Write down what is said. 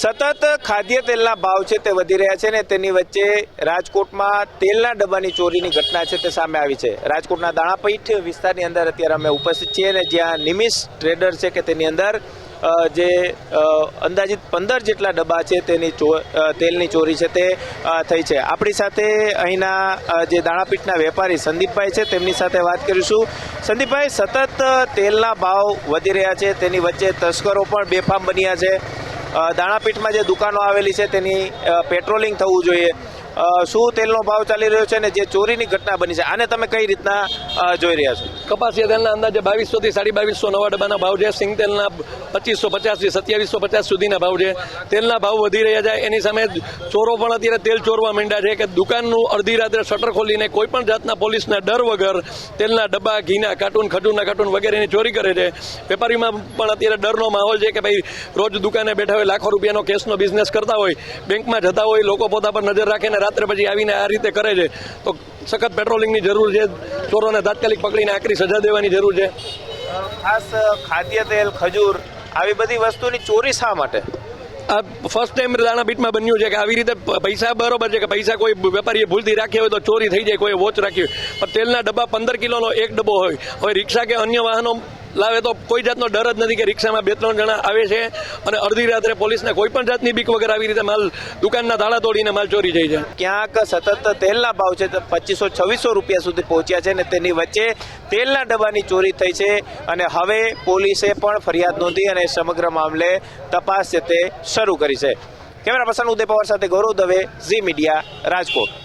સતત ખાદ્ય તેલના ભાવ છે તે વધી રહ્યા છે ને તેની વચ્ચે રાજકોટમાં તેલના ડબ્બાની ચોરીની ઘટના છે તે સામે આવી છે. રાજકોટના દાણાપીઠ વિસ્તારની અંદર અત્યારે અમે ઉપસ્થિત છીએ ને જ્યાં નિમિષ ટ્રેડર છે કે તેની અંદર જે અંદાજિત પંદર જેટલા ડબ્બા છે તેની તેલની ચોરી છે તે થઈ છે. આપણી સાથે અહીંના જે દાણાપીઠના વેપારી સંદીપભાઈ છે તેમની સાથે વાત કરીશું. સંદીપભાઈ, સતત તેલના ભાવ વધી રહ્યા છે, તેની વચ્ચે તસ્કરો પણ બેફામ બન્યા છે. દાણાપીઠમાં જે દુકાનો આવેલી છે તેની પેટ્રોલિંગ થવું જોઈએ. શું તેલનો ભાવ ચાલી રહ્યો છે અને જે ચોરીની ઘટના બની છે, આને તમે કઈ રીતના જોઈ રહ્યા છો? કપાસિયા તેલના અંદાજે બાવીસો થી સાડી બાવીસો નવા ડબ્બાના ભાવ છે. સિંગ તેલના પચીસો પચાસથી સત્યાવીસો પચાસ સુધીના ભાવ છે. તેલના ભાવ વધી રહ્યા છે. એની સામે ચોરો પણ અત્યારે તેલ ચોરવા માંડ્યા છે કે દુકાનનું અડધી રાત્રે શટર ખોલીને કોઈ પણ જાતના પોલીસના ડર વગર તેલના ડબ્બા, ઘીના કાર્ટૂન, ખજૂરના કાર્ટૂન વગેરેની ચોરી કરે છે. વેપારીમાં પણ અત્યારે ડરનો માહોલ છે કે ભાઈ, રોજ દુકાને બેઠા હોય, લાખો રૂપિયાનો કેસનો બિઝનેસ કરતા હોય, બેંકમાં જતા હોય, લોકો પોતા પર નજર રાખે ને રાત્રે પછી આવીને આ રીતે કરે છે. તો સખત પેટ્રોલિંગની જરૂર છે ચોરોને તાત્કાલિક પકડીને આકરી સજા દેવાની જરૂર છે. ખાસ ખાદ્ય તેલ ખજૂર આવી બધી વસ્તુની ચોરી શા માટે? આ ફર્સ્ટ ટાઈમ રાણા બીટમાં બન્યું છે કે આવી રીતે પૈસા બરોબર છે કે પૈસા કોઈ વેપારીએ ભૂલથી રાખ્યા હોય તો ચોરી થઈ જાય કોઈ વોચ રાખી હોય. પણ તેલના ડબ્બા પંદર કિલોનો એક ડબ્બો હોય. હવે રિક્ષા કે અન્ય વાહનો લાવે તો કોઈ જાતનો ડર જ નથી કે રિક્ષામાં બે ત્રણ જણા આવે છે અને અડધી રાત્રે પોલીસને કોઈ પણ જાતની બીક વગર આવી રીતે માલ દુકાનના તાળા તોડીને માલ ચોરી જાય. છે ક્યાંક સતત તેલના ભાવ છે પચીસો, છવ્વીસો રૂપિયા સુધી પહોંચ્યા છે ને તેની વચ્ચે તેલના ડબ્બાની ચોરી થઈ છે અને હવે પોલીસે પણ ફરિયાદ નોંધી અને સમગ્ર મામલે તપાસ છે તે શરૂ કરી છે. કેમેરા પર્સન ઉદય પવાર સાથે ગૌરવ દવે, ઝી મીડિયા, રાજકોટ.